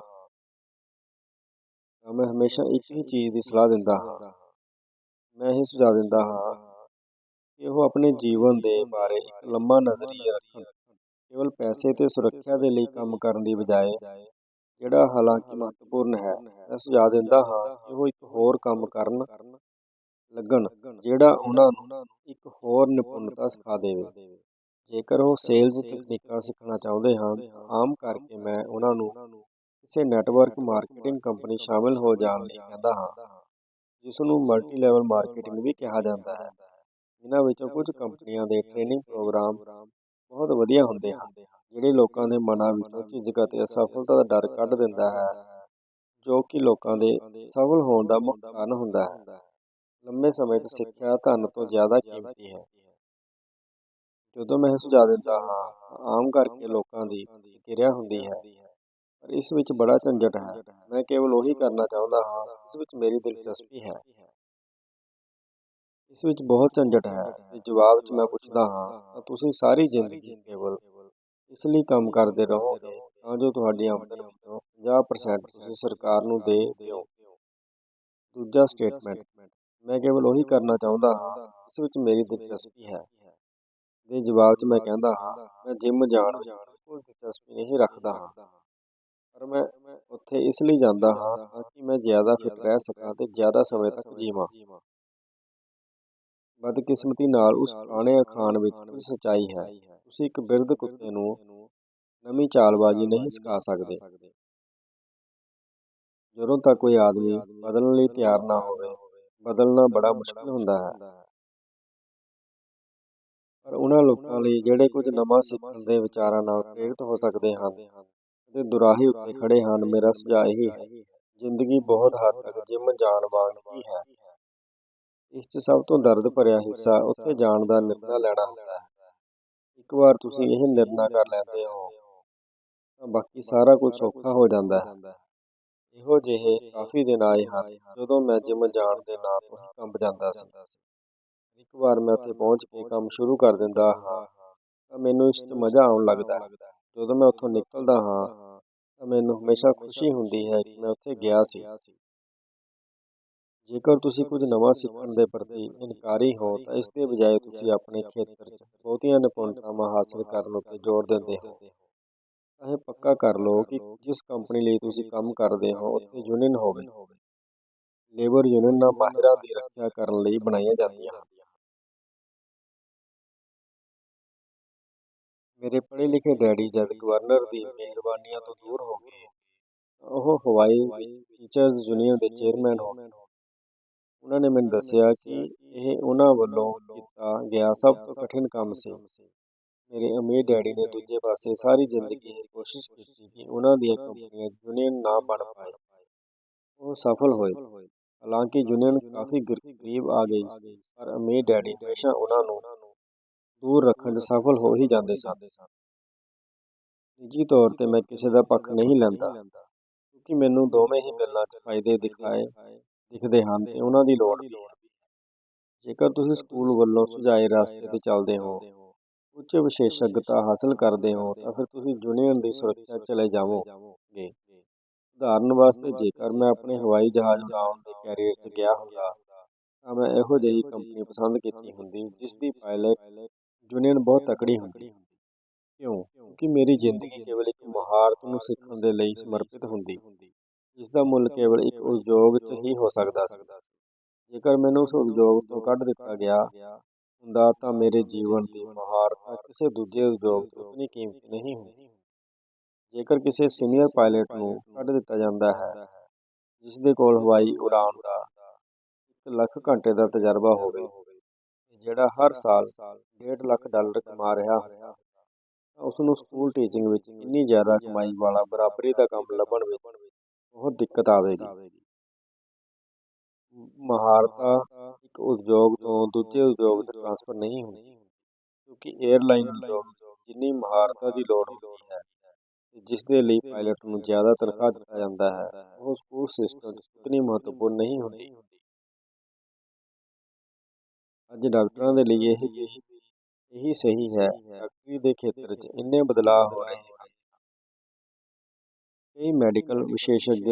[SPEAKER 1] ਤਾਂ ਮੈਂ ਹਮੇਸ਼ਾ ਇੱਕ ਹੀ ਚੀਜ਼ ਦੀ ਸਲਾਹ ਦਿੰਦਾ ਹਾਂ। ਮੈਂ ਇਹ ਸੁਝਾਅ ਦਿੰਦਾ ਹਾਂ ਕਿ ਉਹ ਆਪਣੇ ਜੀਵਨ ਦੇ ਬਾਰੇ ਇੱਕ ਲੰਮਾ ਨਜ਼ਰੀਆ ਰੱਖਣ। ਕੇਵਲ ਪੈਸੇ ਤੇ ਸੁਰੱਖਿਆ ਦੇ ਲਈ ਕੰਮ ਕਰਨ ਦੀ ਬਜਾਏ ਜਿਹੜਾ ਹਾਲਾਂਕਿ ਮਹੱਤਵਪੂਰਨ ਹੈ, ਮੈਂ ਸੁਝਾਅ ਦਿੰਦਾ ਹਾਂ ਕਿ ਉਹ ਇੱਕ ਹੋਰ ਕੰਮ ਕਰਨ ਲੱਗਣ, ਜਿਹੜਾ ਉਹਨਾਂ ਨੂੰ ਇੱਕ ਹੋਰ ਨਿਪੁੰਨਤਾ ਸਿਖਾ ਦੇਵੇ। ਜੇਕਰ ਉਹ ਸੇਲਜ਼ ਤਕਨੀਕਾਂ ਸਿੱਖਣਾ ਚਾਹੁੰਦੇ ਹਨ, ਆਮ ਕਰਕੇ ਮੈਂ ਉਹਨਾਂ ਨੂੰ ਕਿਸੇ ਨੈਟਵਰਕ ਮਾਰਕੀਟਿੰਗ ਕੰਪਨੀ ਸ਼ਾਮਿਲ ਹੋ ਜਾਣ ਲਈ ਕਹਿੰਦਾ ਹਾਂ, ਜਿਸ ਨੂੰ ਮਲਟੀ ਲੈਵਲ ਮਾਰਕੀਟਿੰਗ ਵੀ ਕਿਹਾ ਜਾਂਦਾ ਹੈ। ਇਹਨਾਂ ਵਿੱਚੋਂ ਕੁਝ ਕੰਪਨੀਆਂ ਦੇ ਟ੍ਰੇਨਿੰਗ ਪ੍ਰੋਗਰਾਮ ਬਹੁਤ ਵਧੀਆ ਹੁੰਦੇ ਹਨ। ਜਿਹੜੇ ਲੋਕਾਂ ਦੇ ਮਨਾਂ ਵਿੱਚੋਂ ਝਿਜਕ ਅਤੇ ਅਸਫਲਤਾ ਦਾ ਡਰ ਕੱਢ ਦਿੰਦਾ ਹੈ, ਜੋ ਕਿ ਲੋਕਾਂ ਦੇ ਸਫਲ ਹੋਣ ਦਾ ਮੁੱਖ ਕਾਰਨ ਹੁੰਦਾ ਹੈ। ਲੰਮੇ ਸਮੇਂ 'ਚ ਸਿੱਖਿਆ ਧਨ ਤੋਂ ਜ਼ਿਆਦਾ ਕੀਮਤੀ ਹੈ। ਜਦੋਂ ਮੈਂ ਸੁਝਾਅ ਦਿੰਦਾ ਹਾਂ ਆਮ ਕਰਕੇ ਲੋਕਾਂ ਦੀ ਪ੍ਰਤੀਕਿਰਿਆ ਹੁੰਦੀ ਹੈ। ਪਰ ਇਸ ਵਿੱਚ ਬੜਾ ਝੰਜਟ ਹੈ। ਮੈਂ ਕੇਵਲ ਉਹੀ ਕਰਨਾ ਚਾਹੁੰਦਾ ਹਾਂ ਇਸ ਵਿੱਚ ਮੇਰੀ ਦਿਲਚਸਪੀ ਹੈ। ਇਸ ਵਿੱਚ ਬਹੁਤ ਝੰਜਟ ਹੈ। ਤੇ ਜਵਾਬ 'ਚ ਮੈਂ ਪੁੱਛਦਾ ਹਾਂ, ਤਾਂ ਤੁਸੀਂ ਸਾਰੀ ਜ਼ਿੰਦਗੀ ਕੇਵਲ ਇਸ ਲਈ ਕੰਮ ਕਰਦੇ ਰਹੋ ਤਾਂ ਜੋ ਤੁਹਾਡੀ ਆਮਦਨ ਵਿੱਚੋਂ 50% ਤੁਸੀਂ ਸਰਕਾਰ ਨੂੰ ਦੇ ਦਿਓ। ਦੂਜਾ ਸਟੇਟਮੈਂਟ ਮੈਂ ਕੇਵਲ ਉਹੀ ਕਰਨਾ ਚਾਹੁੰਦਾ ਹਾਂ ਇਸ ਵਿੱਚ ਮੇਰੀ ਦਿਲਚਸਪੀ ਹੈ। ਦੇ ਜਵਾਬ 'ਚ ਮੈਂ ਕਹਿੰਦਾ ਹਾਂ, ਮੈਂ ਜਿਮ ਜਾਣ ਵਿੱਚ ਕੋਈ ਦਿਲਚਸਪੀ ਨਹੀਂ ਰੱਖਦਾ ਹਾਂ। ਪਰ ਮੈਂ ਉੱਥੇ ਇਸ ਲਈ ਜਾਂਦਾ ਹਾਂ ਤਾਂ ਕਿ ਮੈਂ ਜ਼ਿਆਦਾ ਫਿਟ ਰਹਿ ਸਕਾਂ ਅਤੇ ਜ਼ਿਆਦਾ ਸਮੇਂ ਤੱਕ ਜੀਵਾਂ। ਬਦਕਿਸਮਤੀ ਨਾਲ ਉਸ ਪੁਰਾਣੇ ਅਖਾਣ ਵਿੱਚ ਕੁਝ ਸੱਚਾਈ ਹੈ। ਤੁਸੀਂ ਇੱਕ ਬਿਰਧ ਕੁੱਤੇ ਨੂੰ ਨਵੀਂ ਚਾਲਬਾਜ਼ੀ ਨਹੀਂ ਸਿਖਾ ਸਕਦੇ। ਜਦੋਂ ਤੱਕ ਕੋਈ ਆਦਮੀ ਬਦਲਣ ਲਈ ਤਿਆਰ ਨਾ ਹੋਵੇ, ਬਦਲਣਾ ਬੜਾ ਮੁਸ਼ਕਲ ਹੁੰਦਾ ਹੈ। ਪਰ ਉਹਨਾਂ ਲੋਕਾਂ ਲਈ ਜਿਹੜੇ ਕੁਝ ਨਵਾਂ ਸਿੱਖਣ ਦੇ ਵਿਚਾਰਾਂ ਨਾਲ ਪ੍ਰੇਰਿਤ ਹੋ ਸਕਦੇ ਹਨ, ਅਤੇ ਦੁਰਾਹੇ ਉੱਤੇ ਖੜੇ ਹਨ, ਮੇਰਾ ਸੁਝਾਅ ਇਹ ਹੈ, ਜ਼ਿੰਦਗੀ ਬਹੁਤ ਹੱਦ ਤੱਕ ਜਿਮ ਜਾਣ ਵਾਂਗ ਹੀ ਹੈ। ਇਸ 'ਚ ਸਭ ਤੋਂ ਦਰਦ ਭਰਿਆ ਹਿੱਸਾ ਉੱਥੇ ਜਾਣ ਦਾ ਨਿਰਣਾ ਲੈਣਾ ਹੁੰਦਾ ਹੈ। ਇੱਕ ਵਾਰ ਤੁਸੀਂ ਇਹ ਨਿਰਣਾ ਕਰ ਲੈਂਦੇ ਹੋ, ਤਾਂ ਬਾਕੀ ਸਾਰਾ ਕੁਝ ਸੌਖਾ ਹੋ ਜਾਂਦਾ ਹੈ। ਇਹੋ ਜਿਹੇ ਕਾਫੀ ਦਿਨ ਆਏ ਹਨ ਜਦੋਂ ਮੈਂ ਜਿਮ ਜਾਣ ਦੇ ਨਾਂ ਤੋਂ ਹੀ ਕੰਬ ਜਾਂਦਾ ਸੀ। ਇੱਕ ਵਾਰ ਮੈਂ ਉੱਥੇ ਪਹੁੰਚ ਕੇ ਕੰਮ ਸ਼ੁਰੂ ਕਰ ਦਿੰਦਾ ਹਾਂ, ਤਾਂ ਮੈਨੂੰ ਇਸ 'ਚ ਮਜ਼ਾ ਆਉਣ ਲੱਗਦਾ ਹੈ। ਜਦੋਂ ਮੈਂ ਉੱਥੋਂ ਨਿਕਲਦਾ ਹਾਂ, ਤਾਂ ਮੈਨੂੰ ਹਮੇਸ਼ਾ ਖੁਸ਼ੀ ਹੁੰਦੀ ਹੈ ਕਿ ਮੈਂ ਉੱਥੇ ਗਿਆ ਸੀ। ਜੇਕਰ ਤੁਸੀਂ ਕੁਝ ਨਵਾਂ ਸਿੱਖਣ ਦੇ ਪ੍ਰਤੀ ਇਨਕਾਰੀ ਹੋ, ਤਾਂ ਇਸ ਦੇ ਬਜਾਏ ਤੁਸੀਂ ਆਪਣੇ ਖੇਤਰ 'ਚ ਬਹੁਤੀਆਂ ਨਿਪੁੰਨਤਾਵਾਂ ਹਾਸਲ ਕਰਨ ਉੱਤੇ ਜ਼ੋਰ ਦਿੰਦੇ ਹੋ। ਤਾਂ ਇਹ ਪੱਕਾ ਕਰ ਲਓ ਕਿ ਜਿਸ ਕੰਪਨੀ ਲਈ ਤੁਸੀਂ ਕੰਮ ਕਰਦੇ ਹੋ, ਉੱਥੇ ਯੂਨੀਅਨ ਹੋਵੇ। ਲੇਬਰ ਯੂਨੀਅਨਾਂ ਮਾਹਿਰਾਂ ਦੀ ਰੱਖਿਆ ਕਰਨ ਲਈ ਬਣਾਈਆਂ ਜਾਂਦੀਆਂ ਹਨ। ਮੇਰੇ ਪੜ੍ਹੇ ਲਿਖੇ ਡੈਡੀ ਜਦ ਗਵਰਨਰ ਦੀ ਮਿਹਰਬਾਨੀਆਂ ਤੋਂ ਦੂਰ ਹੋ ਗਏ ਉਹ ਹਵਾਈ ਟੀਚਰਜ਼ ਯੂਨੀਅਨ ਦੇ ਚੇਅਰਮੈਨ ਹੋ ਗਏ। ਉਹਨਾਂ ਨੇ ਮੈਨੂੰ ਦੱਸਿਆ ਕਿ ਇਹ ਉਹਨਾਂ ਵੱਲੋਂ ਕੀਤਾ ਗਿਆ ਸਭ ਤੋਂ ਕਠਿਨ ਕੰਮ ਸੀ। ਮੇਰੇ ਅਮੀਰ ਡੈਡੀ ਨੇ ਦੂਜੇ ਪਾਸੇ ਸਾਰੀ ਜ਼ਿੰਦਗੀ ਇਹ ਕੋਸ਼ਿਸ਼ ਕੀਤੀ ਕਿ ਉਹਨਾਂ ਦੀਆਂ ਕੰਪਨੀਆਂ ਯੂਨੀਅਨ ਨਾ ਬਣ ਪਾਏ। ਉਹ ਸਫਲ ਹੋਏ। ਹਾਲਾਂਕਿ ਯੂਨੀਅਨ ਕਾਫੀ ਗਰੀਬ ਆ ਗਈ ਪਰ ਅਮੀਰ ਡੈਡੀ ਹਮੇਸ਼ਾ ਉਹਨਾਂ ਨੂੰ ਦੂਰ ਰੱਖਣ 'ਚ ਸਫਲ ਹੋ ਹੀ ਜਾਂਦੇ ਸਨ। ਨਿੱਜੀ ਤੌਰ ਤੇ ਮੈਂ ਕਿਸੇ ਦਾ ਪੱਖ ਨਹੀਂ ਲੈਂਦਾ ਕਿਉਂਕਿ ਮੈਨੂੰ ਦੋਵੇਂ ਹੀ ਗੱਲਾਂ 'ਚ ਫਾਇਦੇ ਦਿਖਾਏ। ਦਿਖਦੇ ਹਨ ਤੇ ਉਹਨਾਂ ਦੀ ਲੋੜ ਵੀ ਹੈ। ਜੇਕਰ ਤੁਸੀਂ ਸਕੂਲ ਵੱਲੋਂ ਸੁਝਾਏ ਰਸਤੇ ਤੇ ਚੱਲਦੇ ਹੋ ਉੱਚ ਵਿਸ਼ੇਸ਼ਗਤਾ ਹਾਸਲ ਕਰਦੇ ਹੋ ਤਾਂ ਫਿਰ ਤੁਸੀਂ ਯੂਨੀਅਨ ਦੀ ਸੁਰੱਖਿਆ ਚਲੇ ਜਾਵੋਗੇ। ਉਦਾਹਰਨ ਵਾਸਤੇ ਜੇਕਰ ਮੈਂ ਆਪਣੇ ਹਵਾਈ ਜਹਾਜ਼ ਉਡਾਉਣ ਦੇ ਕੈਰੀਅਰ 'ਚ ਗਿਆ ਹੁੰਦਾ ਤਾਂ ਮੈਂ ਇਹੋ ਜਿਹੀ ਕੰਪਨੀ ਪਸੰਦ ਕੀਤੀ ਹੁੰਦੀ ਜਿਸ ਦੀ ਪਾਇਲਟ ਯੂਨੀਅਨ ਬਹੁਤ ਤਕੜੀ ਹੁੰਦੀ। ਕਿਉਂ? ਕਿਉਂਕਿ ਮੇਰੀ ਜ਼ਿੰਦਗੀ ਕੇਵਲ ਇੱਕ ਮਹਾਰਤ ਨੂੰ ਸਿੱਖਣ ਦੇ ਲਈ ਸਮਰਪਿਤ ਹੁੰਦੀ। ਇਸ ਦਾ ਮੁੱਲ ਕੇਵਲ ਇੱਕ ਉਦਯੋਗ 'ਚ ਹੀ ਹੋ ਸਕਦਾ ਸੀ। ਜੇਕਰ ਮੈਨੂੰ ਉਸ ਉਦਯੋਗ ਤੋਂ ਕੱਢ ਦਿੱਤਾ ਗਿਆ ਹੁੰਦਾ ਤਾਂ ਮੇਰੇ ਜੀਵਨ ਦੀ ਮਹਾਰਤ ਕਿਸੇ ਦੂਜੇ ਉਦਯੋਗ 'ਚ ਉਤਨੀ ਕੀਮਤੀ ਨਹੀਂ ਹੁੰਦੀ। ਜੇਕਰ ਕਿਸੇ ਸੀਨੀਅਰ ਪਾਇਲਟ ਨੂੰ ਕੱਢ ਦਿੱਤਾ ਜਾਂਦਾ ਹੈ ਜਿਸ ਦੇ ਕੋਲ ਹਵਾਈ ਉਡਾਣ ਦਾ 1 ਲੱਖ ਘੰਟੇ ਦਾ ਤਜਰਬਾ ਹੋਵੇ ਜਿਹੜਾ ਹਰ ਸਾਲ 1.5 ਲੱਖ ਡਾਲਰ ਕਮਾ ਰਿਹਾ ਹੁੰਦਾ ਤਾਂ ਉਸ ਨੂੰ ਸਕੂਲ ਟੀਚਿੰਗ ਵਿੱਚ ਇੰਨੀ ਜ਼ਿਆਦਾ ਕਮਾਈ ਵਾਲਾ ਬਰਾਬਰੀ ਦਾ ਕੰਮ ਲੱਭਣ ਵਿੱਚ ਬਹੁਤ ਦਿੱਕਤ ਆਵੇਗੀ ਮਹਾਰਤਾ ਇੱਕ ਉਦਯੋਗ ਤੋਂ ਦੂਜੇ ਉਦਯੋਗ 'ਚ ਟ੍ਰਾਂਸਫਰ ਨਹੀਂ ਹੁੰਦੀ ਕਿਉਂਕਿ 에ਅਰਲਾਈਨ ਉਦਯੋਗ ਜਿੰਨੀ ਮਹਾਰਤਾ ਦੀ ਲੋੜ ਹੁੰਦੀ ਹੈ ਜਿਸ ਦੇ ਲਈ ਪਾਇਲਟ ਨੂੰ ਜ਼ਿਆਦਾ ਤਨਖਾਹ ਦਿੱਤਾ ਜਾਂਦਾ ਹੈ ਉਹ ਸਕੂਲ ਸਿਸਟਮ 'ਚ ਉਤਨੀ ਮਹੱਤਵਪੂਰਨ ਨਹੀਂ ਹੁੰਦੀ ਅੱਜ ਡਾਕਟਰਾਂ ਦੇ ਲਈ ਇਹ ਇਹੀ ਸਹੀ ਹੈ ਫੈਕਟਰੀ ਦੇ ਖੇਤਰ 'ਚ ਇੰਨੇ ਬਦਲਾਅ ਹੋ ਰਹੇ ਹਨ ਕਈ ਮੈਡੀਕਲ ਵਿਸ਼ੇਸ਼ੱਗ,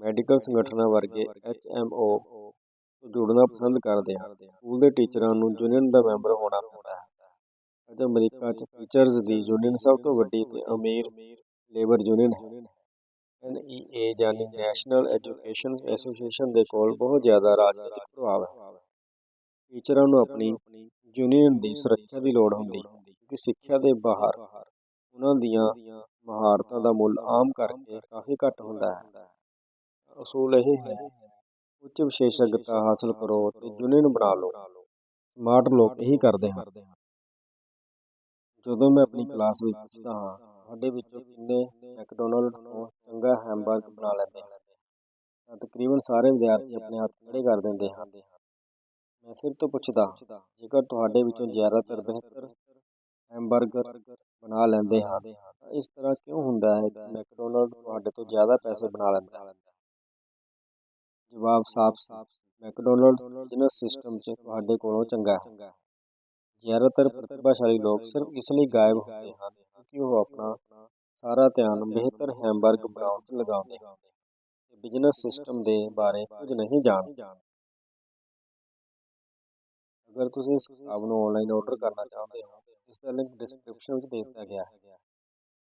[SPEAKER 1] ਮੈਡੀਕਲ ਸੰਗਠਨਾਂ ਵਰਗੇ ਐੱਚ ਐਮ ਓ ਤੋਂ ਜੁੜਨਾ ਪਸੰਦ ਕਰਦੇ ਹਨ ਸਕੂਲ ਦੇ ਟੀਚਰਾਂ ਨੂੰ ਯੂਨੀਅਨ ਦਾ ਮੈਂਬਰ ਹੋਣਾ ਪੈਂਦਾ ਹੈ। ਅੱਜ ਅਮਰੀਕਾ 'ਚ ਟੀਚਰਜ਼ ਦੀ ਯੂਨੀਅਨ ਸਭ ਤੋਂ ਵੱਡੀ ਅਤੇ ਅਮੀਰ ਲੇਬਰ ਯੂਨੀਅਨ ਹੈ। ਐਨ ਈ ਏ ਯਾਨੀ ਨੈਸ਼ਨਲ ਐਜੂਕੇਸ਼ਨ ਐਸੋਸੀਏਸ਼ਨ ਦੇ ਕੋਲ ਬਹੁਤ ਜ਼ਿਆਦਾ ਰਾਜਨੀਤਿਕ ਪ੍ਰਭਾਵ ਹੈ। ਟੀਚਰਾਂ ਨੂੰ ਆਪਣੀ ਯੂਨੀਅਨ ਦੀ ਸੁਰੱਖਿਆ ਦੀ ਲੋੜ ਹੁੰਦੀ ਹੈ, ਕਿਉਂਕਿ ਸਿੱਖਿਆ ਦੇ ਬਾਹਰ ਉਹਨਾਂ ਦੀਆਂ ਮਹਾਰਤਾਂ ਦਾ ਮੁੱਲ ਆਮ ਕਰਕੇ ਕਾਫੀ ਘੱਟ ਹੁੰਦਾ ਹੈ। ਅਸੂਲ ਇਹ ਹੈ, ਉੱਚ ਵਿਸ਼ੇਸ਼ੱਗਤਾ ਹਾਸਲ ਕਰੋ ਤੇ ਯੂਨੀਅਨ ਬਣਾ ਲਓ। ਸਮਾਰਟ ਲੋਕ ਇਹੀ ਕਰਦੇ ਹਨ। ਜਦੋਂ ਮੈਂ ਆਪਣੀ ਕਲਾਸ ਵਿੱਚ ਪੁੱਛਦਾ ਹਾਂ ਤੁਹਾਡੇ ਵਿੱਚੋਂ ਕਿੰਨੇ ਮੈਕਡੋਨਲਡ ਤੋਂ ਚੰਗਾ ਹੈਮਬਰਗ ਬਣਾ ਲੈਂਦੇ ਹਨ? ਤਾਂ ਤਕਰੀਬਨ ਸਾਰੇ ਵਿਦਿਆਰਥੀ ਆਪਣੇ ਹੱਥ ਖੜੇ ਕਰ ਦਿੰਦੇ ਹਨ। ਮੈਂ ਫਿਰ ਤੋਂ ਪੁੱਛਦਾ, ਜੇਕਰ ਤੁਹਾਡੇ ਵਿੱਚੋਂ ਜ਼ਿਆਦਾਤਰ ਬਿਹਤਰ ਹੈਮਬਰਗਰ ਬਣਾ ਲੈਂਦੇ ਹਨ ਇਸ ਤਰ੍ਹਾਂ ਕਿਉਂ ਹੁੰਦਾ ਹੈ ਮੈਕਡੋਨਲਡ ਤੁਹਾਡੇ ਤੋਂ ਜ਼ਿਆਦਾ ਪੈਸੇ ਬਣਾ ਲੈਂਦਾ ਹੈ? ਜਵਾਬ ਸਾਫ਼ ਸਾਫ਼ ਮੈਕਡੋਨਲਡ ਬਿਜ਼ਨਸ ਸਿਸਟਮ 'ਚ ਤੁਹਾਡੇ ਕੋਲੋਂ ਚੰਗਾ ਹੈ। ਜ਼ਿਆਦਾਤਰ ਪ੍ਰਤਿਭਾਸ਼ਾਲੀ ਲੋਕ ਸਿਰਫ ਇਸ ਲਈ ਗਾਇਬ ਹੁੰਦੇ ਹਨ ਕਿਉਂਕਿ ਉਹ ਆਪਣਾ ਸਾਰਾ ਧਿਆਨ ਬਿਹਤਰ ਹੈਮਬਰਗ ਬਣਾਉਣ 'ਚ ਲਗਾਉਂਦੇ ਹਨ ਤੇ ਬਿਜ਼ਨਸ ਸਿਸਟਮ ਦੇ ਬਾਰੇ ਕੁਝ ਨਹੀਂ ਜਾਣਦੇ। ਅਗਰ ਤੁਸੀਂ ਇਸ ਕਿਤਾਬ ਨੂੰ ਆਨਲਾਈਨ ਆਰਡਰ ਕਰਨਾ ਚਾਹੁੰਦੇ ਹੋ, ਇਸ ਦਾ ਲਿੰਕ ਡਿਸਕ੍ਰਿਪਸ਼ਨ ਵਿੱਚ ਦੇ ਦਿੱਤਾ ਗਿਆ ਹੈ।